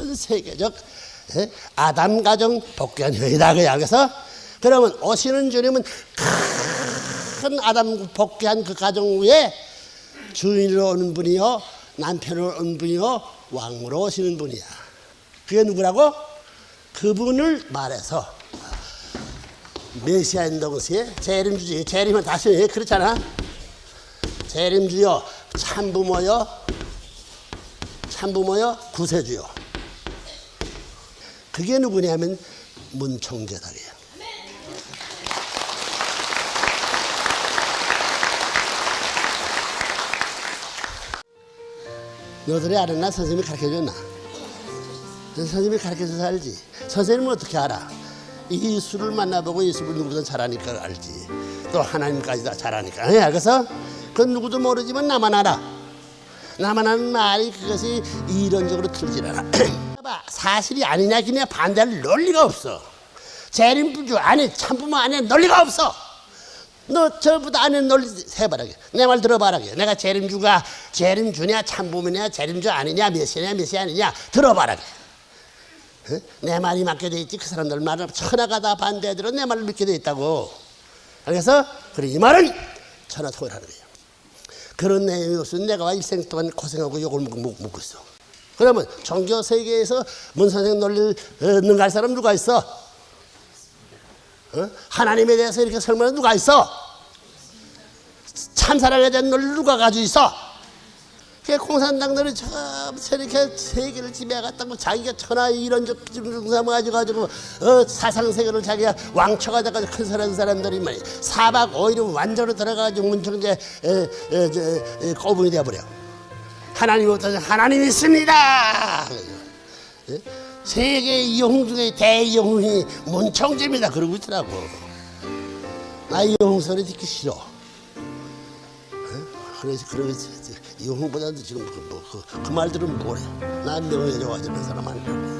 큰 세계적 예? 아담 가정 복귀한 회의다 그야 그래서 그러면 오시는 주님은 큰 아담 복귀한 그 가정 위에 주인으로 오는 분이요 남편으로 오는 분이요 왕으로 오시는 분이야. 그게 누구라고? 그분을 말해서. 메시아인 동시에 재림주지. 재림은 다시 그렇잖아? 재림주요. 참부모요. 참부모요. 구세주요 그게 누구냐면 문총재달이에요. 너들이 알았나 선생님이 가르쳐 줬나? 선생님이 가르쳐 줘서 알지. 선생님은 어떻게 알아? 예수를 만나보고 예수를 누구든 잘하니까 알지. 또 하나님까지 다 잘하니까. 예, 그래서 그 누구도 모르지만 나만 알아. 나만 하는 말이 그것이 이론적으로 틀질 않아 봐, 사실이 아니냐 기냐 반대할 논리가 없어. 재림부주 안에 참부모 안에 논리가 없어. 너 저보다 안에 논리 해봐라게 내 말 들어봐라게 내가 재림주가 재림주냐 참부모냐 재림주 아니냐 메시아냐 메시아 아니냐 들어봐라게 어? 내 말이 맞게 돼 있지? 그 사람들 말을 천하가 다 반대들은 내 말을 믿게 돼 있다고. 그래서 그래 이 말은 천하 통일하는 거예요. 그런 내용이 없으면 내가 와 일생 동안 고생하고 욕을 먹고 있어 그러면 종교 세계에서 문 선생 논리를 어, 사람 누가 있어? 어? 하나님에 대해서 이렇게 설명하는 누가 있어? 참사랑에 대한 논리를 누가 가지고 있어? 그 공산당들이 저 이렇게 세계를 지배해갔다고 자기가 천하 이런 중삼 가지고 가지고 어, 사상 세계를 자기가 왕초가 돼가지고 큰 사람 사람들이 사박 오일은 완전히 들어가가지고 문청제 꼬분이 되어버려. 하나님 어떠 하나님 있습니다. 예? 세계 이용 중에 대이용이 문청제입니다. 그러고 있더라고. 나 이용 소리 듣기 싫어. 그래서 그러면서 이용보다도 지금 그, 뭐, 그, 그 말들은 뭐래? 난 명예 좋아지는 사람 아니라고.